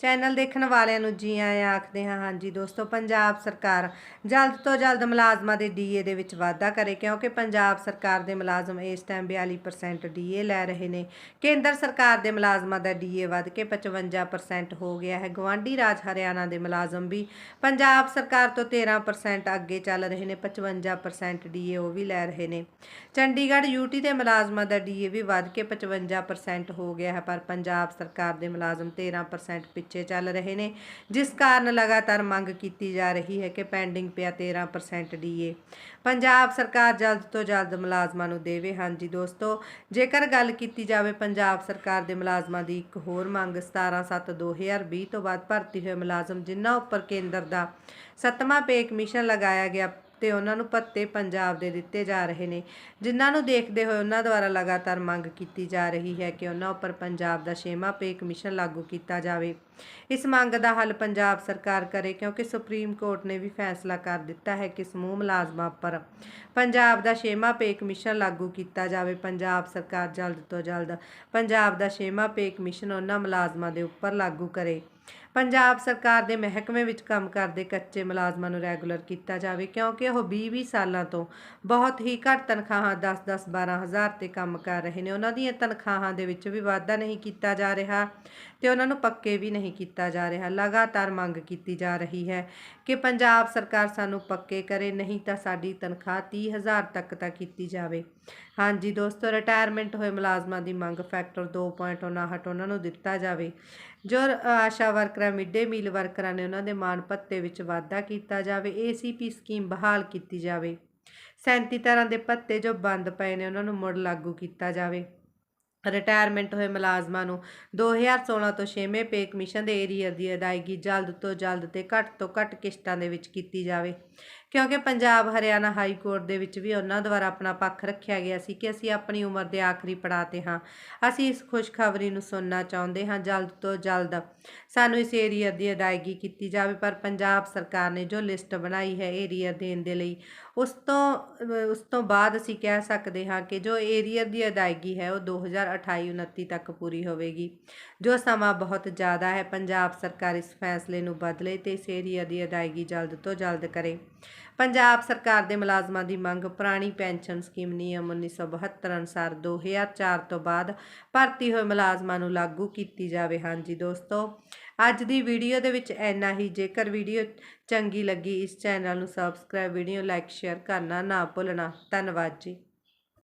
Channel ਦੇਖਣ ਵਾਲਿਆਂ ਨੂੰ ਜੀ ਆਇਆਂ ਆਖਦੇ ਹਾਂ, ਹਾਂਜੀ ਦੋਸਤੋ, ਪੰਜਾਬ ਸਰਕਾਰ ਜਲਦ ਤੋਂ ਜਲਦ ਮੁਲਾਜ਼ਮਾਂ ਦੇ ਡੀਏ ਦੇ ਵਿੱਚ ਵਾਧਾ ਕਰੇ, ਕਿਉਂਕਿ ਪੰਜਾਬ ਸਰਕਾਰ ਦੇ ਮੁਲਾਜ਼ਮ ਇਸ ਟਾਈਮ 42% ਡੀਏ ਲੈ ਰਹੇ ਨੇ। ਕੇਂਦਰ ਸਰਕਾਰ ਦੇ ਮੁਲਾਜ਼ਮਾਂ ਦਾ ਡੀਏ ਵੱਧ ਕੇ 55% ਹੋ ਗਿਆ ਹੈ। ਗਵਾਂਢੀ ਰਾਜ ਹਰਿਆਣਾ ਦੇ ਮੁਲਾਜ਼ਮ ਵੀ ਪੰਜਾਬ ਸਰਕਾਰ ਤੋਂ 13% ਅੱਗੇ ਚੱਲ ਰਹੇ ਨੇ 55% ਡੀਏ ਉਹ ਵੀ ਲੈ ਰਹੇ ਨੇ। ਚੰਡੀਗੜ੍ਹ ਯੂਟੀ ਦੇ ਮੁਲਾਜ਼ਮਾਂ ਦਾ ਡੀਏ ਵੀ ਵੱਧ ਕੇ 55% ਹੋ ਗਿਆ ਹੈ, ਪਰ ਪੰਜਾਬ ਸਰਕਾਰ ਦੇ ਮੁਲਾਜ਼ਮ 13% ਪਿੱਛੇ ਚੱਲ ਰਹੇ ਨੇ, ਜਿਸ ਕਾਰਨ ਲਗਾਤਾਰ ਮੰਗ ਕੀਤੀ ਜਾ ਰਹੀ ਹੈ ਕਿ ਪੈਂਡਿੰਗ ਪਿਆ 13% ਡੀਏ ਪੰਜਾਬ ਸਰਕਾਰ ਜਲਦ ਤੋਂ ਜਲਦ ਮੁਲਾਜ਼ਮਾਂ ਨੂੰ ਦੇਵੇ ਹਾਂਜੀ ਦੋਸਤੋ, ਜੇਕਰ ਗੱਲ ਕੀਤੀ ਜਾਵੇ ਪੰਜਾਬ ਸਰਕਾਰ ਦੇ ਮੁਲਾਜ਼ਮਾਂ ਦੀ ਇੱਕ ਹੋਰ ਮੰਗ 17/7/2020 ਤੋਂ ਬਾਅਦ ਭਰਤੀ ਹੋਏ ਮੁਲਾਜ਼ਮ ਜਿਨ੍ਹਾਂ ਉੱਪਰ ਕੇਂਦਰ ਦਾ ਸੱਤਵਾਂ ਪੇ ਕਮਿਸ਼ਨ ਲਗਾਇਆ ਗਿਆ ਤੇ ਉਹਨਾਂ ਨੂੰ ਭੱਤੇ ਪੰਜਾਬ ਦੇ ਦਿੱਤੇ ਜਾ ਰਹੇ ਨੇ। ਜਿਨ੍ਹਾਂ ਨੂੰ ਦੇਖਦੇ ਹੋਏ ਉਹਨਾਂ ਦੁਆਰਾ ਲਗਾਤਾਰ ਮੰਗ ਕੀਤੀ ਜਾ ਰਹੀ ਹੈ ਕਿ ਉਹਨਾਂ ਉੱਪਰ ਪੰਜਾਬ ਦਾ ਛੇਵਾਂ ਪੇ ਕਮਿਸ਼ਨ ਲਾਗੂ ਕੀਤਾ ਜਾਵੇ। ਇਸ ਮੰਗ ਦਾ ਹੱਲ ਪੰਜਾਬ ਸਰਕਾਰ ਕਰੇ ਕਿਉਂਕਿ ਸੁਪਰੀਮ ਕੋਰਟ ਨੇ ਵੀ ਫੈਸਲਾ ਕਰ ਦਿੱਤਾ ਹੈ ਕਿ ਸਮੂਹ ਮੁਲਾਜ਼ਮਾਂ ਉੱਪਰ ਪੰਜਾਬ ਦਾ ਛੇਵਾਂ ਪੇ ਕਮਿਸ਼ਨ ਲਾਗੂ ਕੀਤਾ ਜਾਵੇ। ਪੰਜਾਬ ਸਰਕਾਰ ਜਲਦ ਤੋਂ ਜਲਦ ਪੰਜਾਬ ਦਾ ਛੇਵਾਂ ਪੇ ਕਮਿਸ਼ਨ ਉਹਨਾਂ ਮੁਲਾਜ਼ਮਾਂ ਦੇ ਉੱਪਰ ਲਾਗੂ ਕਰੇ। ਪੰਜਾਬ ਸਰਕਾਰ ਦੇ ਮਹਿਕਮੇ ਵਿੱਚ ਕੰਮ ਕਰਦੇ ਕੱਚੇ ਮੁਲਾਜ਼ਮਾਂ ਨੂੰ ਰੈਗੂਲਰ ਕੀਤਾ ਜਾਵੇ, ਕਿਉਂਕਿ ਉਹ 20-20 ਸਾਲਾਂ ਤੋਂ ਬਹੁਤ ਹੀ ਘੱਟ ਤਨਖਾਹਾਂ 10-10 12000 ਤੇ ਕੰਮ ਕਰ ਰਹੇ ਨੇ। ਉਹਨਾਂ ਦੀਆਂ ਤਨਖਾਹਾਂ ਦੇ ਵਿੱਚ ਵੀ ਵਾਧਾ ਨਹੀਂ ਕੀਤਾ ਜਾ ਰਿਹਾ ਤੇ ਉਹਨਾਂ ਨੂੰ ਪੱਕੇ ਵੀ ਨਹੀਂ ਕੀਤਾ ਜਾ ਰਿਹਾ। ਲਗਾਤਾਰ ਮੰਗ ਕੀਤੀ ਜਾ ਰਹੀ ਹੈ ਕਿ ਪੰਜਾਬ ਸਰਕਾਰ ਸਾਨੂੰ ਪੱਕੇ ਕਰੇ, ਨਹੀਂ ਤਾਂ ਸਾਡੀ ਤਨਖਾਹ 30000 ਤੱਕ ਤਾਂ ਕੀਤੀ ਜਾਵੇ। ਹਾਂਜੀ ਦੋਸਤੋ ਰਿਟਾਇਰਮੈਂਟ ਹੋਏ ਮੁਲਾਜ਼ਮਾਂ ਦੀ ਮੰਗ ਫੈਕਟਰ 2.59 ਉਹਨਾਂ ਨੂੰ ਦਿੱਤਾ ਜਾਵੇ। ਜੋ ਆਸ਼ਾ ਵਰਕਰਾਂ ਮਿੱਡੇ ਮੀਲ ਵਰਕਰਾਂ ਨੇ ਉਹਨਾਂ ਦੇ ਮਾਣ ਭੱਤੇ ਵਿੱਚ ਵਾਧਾ ਕੀਤਾ ਜਾਵੇ ਏਸੀਪੀ ਸਕੀਮ ਬਹਾਲ ਕੀਤੀ ਜਾਵੇ। 37 ਤਰ੍ਹਾਂ ਦੇ ਭੱਤੇ ਜੋ ਬੰਦ ਪਏ ਨੇ, ਉਹਨਾਂ ਨੂੰ ਮੁੜ ਲਾਗੂ ਕੀਤਾ ਜਾਵੇ। ਰਿਟਾਇਰਮੈਂਟ ਹੋਏ ਮੁਲਾਜ਼ਮਾਂ ਨੂੰ 2016 ਤੋਂ 6ਵੇਂ ਪੇ ਕਮਿਸ਼ਨ ਦੇ ਏਰੀਅਰ ਦੀ ਅਦਾਇਗੀ ਜਲਦ ਤੋਂ ਜਲਦ ਤੇ ਘੱਟ ਤੋਂ ਘੱਟ ਕਿਸ਼ਤਾਂ ਦੇ ਵਿੱਚ ਕੀਤੀ ਜਾਵੇ। ਕਿਉਂਕਿ ਪੰਜਾਬ ਹਰਿਆਣਾ ਹਾਈ ਕੋਰਟ ਦੇ ਵਿੱਚ ਵੀ ਉਹਨਾਂ ਦੁਆਰਾ ਆਪਣਾ ਪੱਖ ਰੱਖਿਆ ਗਿਆ ਸੀ ਕਿ ਅਸੀਂ ਆਪਣੀ ਉਮਰ ਦੇ ਆਖਰੀ ਪੜਾਅ ਤੇ ਹਾਂ। ਅਸੀਂ ਇਸ ਖੁਸ਼ਖਬਰੀ ਨੂੰ ਸੁਣਨਾ ਚਾਹੁੰਦੇ ਹਾਂ। ਜਲਦ ਤੋਂ ਜਲਦ ਸਾਨੂੰ ਇਸ ਏਰੀਅਰ ਦੀ ਅਦਾਇਗੀ ਕੀਤੀ ਜਾਵੇ, ਪਰ ਪੰਜਾਬ ਸਰਕਾਰ ਨੇ ਜੋ ਲਿਸਟ ਬਣਾਈ ਹੈ ਏਰੀਅਰ ਦੇਣ ਦੇ ਲਈ, ਉਸ ਤੋਂ ਉਸ ਤੋਂ ਬਾਅਦ ਅਸੀਂ ਕਹਿ ਸਕਦੇ ਹਾਂ ਕਿ ਜੋ ਏਰੀਅਰ ਦੀ ਅਦਾਇਗੀ ਹੈ, ਉਹ 2028-29 ਤੱਕ ਪੂਰੀ ਹੋਵੇਗੀ, ਜੋ ਸਮਾਂ ਬਹੁਤ ਜ਼ਿਆਦਾ ਹੈ। ਪੰਜਾਬ ਸਰਕਾਰ ਇਸ ਫੈਸਲੇ ਨੂੰ ਬਦਲੇ ਤੇ ਇਸ ਏਰੀਅਰ ਦੀ ਅਦਾਇਗੀ ਜਲਦ ਤੋਂ ਜਲਦ ਕਰੇ। ਪੰਜਾਬ ਸਰਕਾਰ ਦੇ ਮੁਲਾਜ਼ਮਾਂ ਦੀ ਮੰਗ, ਪੁਰਾਣੀ ਪੈਨਸ਼ਨ ਸਕੀਮ ਨਿਯਮ 1972 ਅਨੁਸਾਰ 2004 ਤੋਂ ਬਾਅਦ ਭਰਤੀ ਹੋਏ ਮੁਲਾਜ਼ਮਾਂ ਨੂੰ ਲਾਗੂ ਕੀਤੀ ਜਾਵੇ। ਹਾਂਜੀ ਦੋਸਤੋ, ਅੱਜ ਦੀ ਵੀਡੀਓ ਦੇ ਵਿੱਚ ਇੰਨਾ ਹੀ। ਜੇਕਰ ਵੀਡੀਓ ਚੰਗੀ ਲੱਗੀ, ਇਸ ਚੈਨਲ ਨੂੰ ਸਬਸਕ੍ਰਾਈਬ, ਵੀਡੀਓ ਲਾਈਕ, ਸ਼ੇਅਰ ਕਰਨਾ ਨਾ ਭੁੱਲਣਾ। ਧੰਨਵਾਦ ਜੀ।